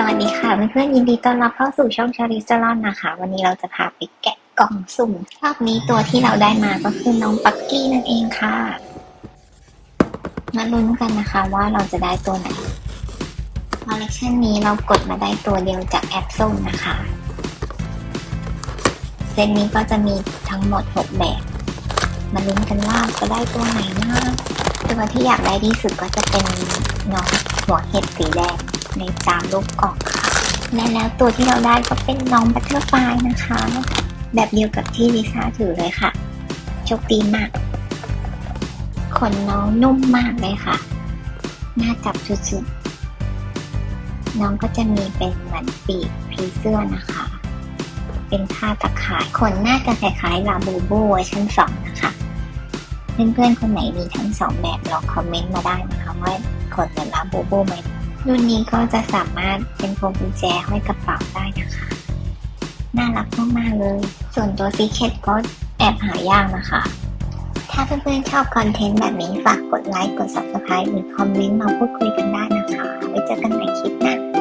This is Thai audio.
สวัสดีค่ะเพื่อนๆยินดีต้อนรับเข้าสู่ช่องชาลิสลอนนะคะ วันนี้เราจะพาไปแกะกล่องสุ่มรอบนี้ตัวที่เราได้มาก็คือน้องปักกี้นั่นเองค่ะ มาลุ้นกันนะคะว่าเราจะได้ตัวไหนคอลเลคชันนี้เรากดมาได้ตัวเดียวจากแอปส้มนะคะ เซตนี้ก็จะมีทั้งหมด 6 แบบ มาลุ้นกันว่าจะได้ตัวไหนนะตัวที่อยากได้ที่สุดก็จะเป็นน้องหัวเห็ดสีแดง ในตามรูปกองค่ะและแล้วตัวที่เราได้ก็เป็นน้องบัตเตอร์ฟลายนะคะ แบบเดียวกับที่ลิซ่าถือเลยค่ะโชคดีมากขนน้องนุ่มมากเลยค่ะ น่าจับสุดๆ น้องก็จะมีเป็นเหมือนปีกผีเสื้อนะคะ เป็นผ้าตะข่าย ขนน่าจะคล้ายๆลาบูบูเวอร์ชันสองนะคะ เพื่อนๆ คนไหนมีทั้งสองแบบลองคอมเมนต์มาได้นะคะว่าขนเหมือนลาบูบูไหม รุ่นนี้ก็จะสามารถเป็นพวงกุญแจห้อยกระเป๋าได้นะคะ น่ารักมากๆเลย ส่วนตัวซีเคทก็แอบหายากนะคะ ถ้าเพื่อนๆชอบคอนเทนต์แบบนี้ฝากกดไลค์ กด subscribe หรือคอมเมนต์มาพูดคุยกันได้นะคะ ไว้เจอกันใหม่คลิปหน้า